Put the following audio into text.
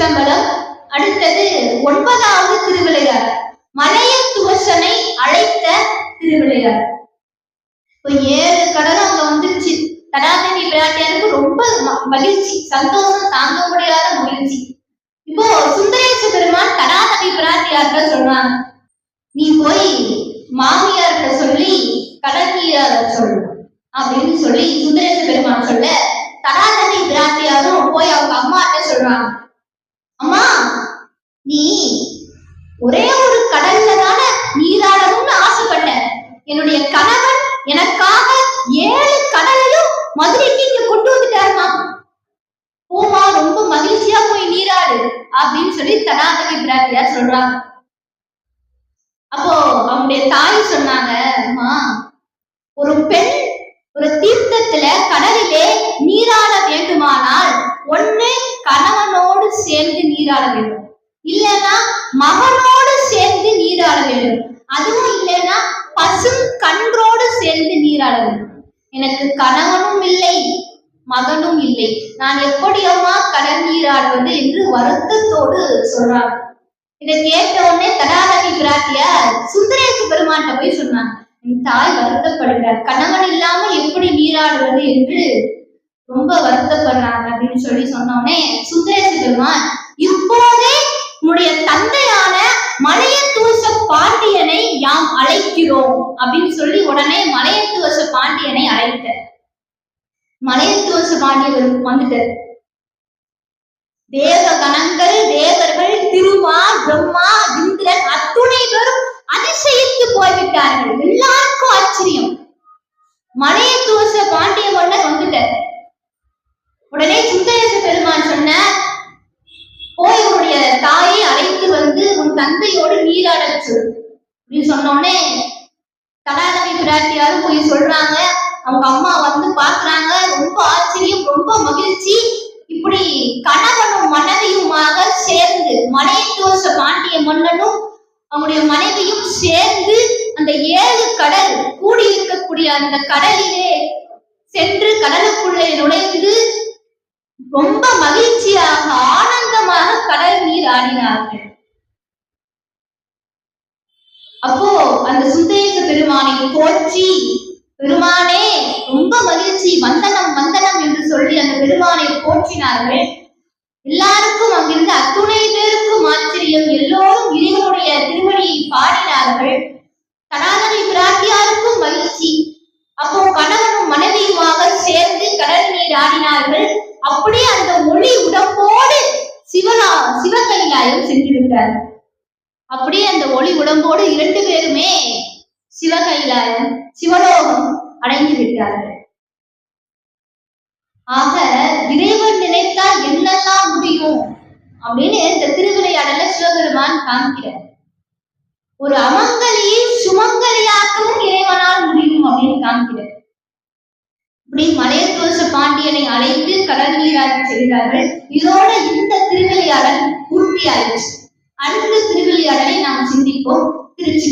திருச்சிற்றம்பலம் அடுத்தது ஒன்பதாவது திருவிளையாடல் மலைய துவசனை அழைத்த திருவிளையாடல் இப்போ ஏழு கடலும் அங்க வந்துருச்சு. தடாதேவி பிராட்டியாருக்கு ரொம்ப ம- மகிழ்ச்சி சந்தோஷம் தாங்க முடியாத மகிழ்ச்சி. இப்போ சுந்தரேச பெருமான் தடாதேவி பிராட்டியார்கிட்ட சொல்றாங்க? நீ போய் மாமியார்கிட்ட சொல்லி கடல் நீராட சொல்லு அப்படின்னு சொல்லி சுந்தரேச பெருமான் சொல்ல தடாதேவி பிராட்டியாரும் போய் அவங்க அம்மாட்ட சொல்றாங்க அம்மா நீ ஒரே ஒரு கடல்ல தானே நீராடணும்னு ஆசைப்பட்ட. என்னுடைய கணவன் எனக்காக ஏழு கடலையும் மதுரைக்கு இங்க கொண்டு வந்துட்டாருமா. போமா ரொம்ப மகிழ்ச்சியா போய் நீராடு அப்படின்னு சொல்லி தனாதவி பிராட்டியார் சொல்றாங்க. அப்போ அவனுடைய தாய் சொன்னாங்க அம்மா ஒரு பெண் ஒரு தீர்த்தத்துல கடலிலே நீராட வேண்டுமானால் ஒண்ணு கணவனோடு சேர்ந்து நீராட வேண்டும். இல்லைன்னா மகனோடு சேர்ந்து நீராட வேண்டும். அதுவும் இல்லைன்னா பசும் கன்றோடு சேர்ந்து நீராட வேண்டும். எனக்கு கணவனும் இல்லை மகனும் இல்லை. நான் எப்படி அம்மா கடல் நீராடுவது என்று வருத்தத்தோடு சொல்றாங்க. இதை கேட்ட உடனே தடாதவி பிராட்டியார் சுந்தரேசு பெருமாட்ட போய் சொன்னாங்க. என் தாய் வருத்தப்படுகிறார். கணவன் இல்லாமல் எப்படி நீராடுவது என்று ரொம்ப வருத்தப்படுறாங்க அப்படின்னு சொல்லி சொன்னோடனே சுந்தரேசு பெருமான் இப்போதே உன்னுடைய தந்தையான மலையத்துவச பாண்டியனை யாம் அழைக்கிறோம் அப்படின்னு சொல்லி உடனே மலையத்துவச பாண்டியனை அழைத்த மலையத்துவச பாண்டியர் வந்துட்டார். தேவ கணங்கள் தேவர்கள் திருமா பிரம்மா இந்திரன் அத்துணை பேரும் அதிசயித்து போய்விட்டார்கள் எல்லாருக்கும் ஆச்சரியம் மலையத்துவச பாண்டிய மன்னர் வந்துட்டார் உடனே சுந்தரேச பெருமான் சொன்ன போய் உன்னுடைய தாயை அழைத்து வந்து உன் தந்தையோடு நீராடச் சொல் அப்படின்னு சொன்னோடனே கலாதவி பிராட்டியாரும் போய் சொல்றாங்க. அவங்க அம்மா வந்து பாக்குறாங்க ரொம்ப ஆச்சரியம் ரொம்ப மகிழ்ச்சி. இப்படி கணவனும் மனைவியுமாக சேர்ந்து மலையத்துவச பாண்டிய மன்னனும் அவங்களுடைய மனைவியும் சேர்ந்து அந்த ஏழு கடல் கூடியிருக்கக்கூடிய அந்த கடலிலே சென்று கடலுக்குள்ளே நுழைந்து ரொம்ப மகிழ்ச்சியாக ஆனந்தமாக கடல் நீர் ஆடினார்கள். அப்போ அந்த சுந்தரேச பெருமானை போற்றி பெருமானே ரொம்ப மகிழ்ச்சி வந்தனம் வந்தனம் என்று சொல்லி அந்த பெருமானை போற்றினார்கள். எல்லாருக்கும் அங்கிருந்து அத்துணை பேருக்கும் ஆச்சரியம். எல்லோரும் இறைவனுடைய திருமணியை பாடினார்கள். கடாதவி பிராட்டியாருக்கும் மகிழ்ச்சி. அப்போ கணவனும் மனைவியுமாக சேர்ந்து கடல் நீர் ஆடினார்கள். அப்படியே அந்த ஒளி உடம்போடு சிவனா சிவகைலாயம் சென்று அப்படியே அந்த ஒளி உடம்போடு இரண்டு பேருமே சிவகைலாயம் சிவலோகம் அடைந்து விட்டார்கள். ஆக இறைவன் நினைத்தால் என்னெல்லாம் முடியும் அப்படின்னு இந்த திருவிளையாடல சிவபெருமான் காமிக்கிறார் ஒரு அமங்கலியை சுமங்கலியாக்கவும் இறைவனால் முடியும் அப்படின்னு காமிக்கிறார் இப்படி மலையத்தோச பாண்டியனை அழைத்து கடல் நீராடி செய்கிறார்கள் இதோட இந்த திருவிளையாடல் பூர்த்தி ஆயிடுச்சு அடுத்த திருவிளையாடலை நாம் சிந்திப்போம். திருச்சி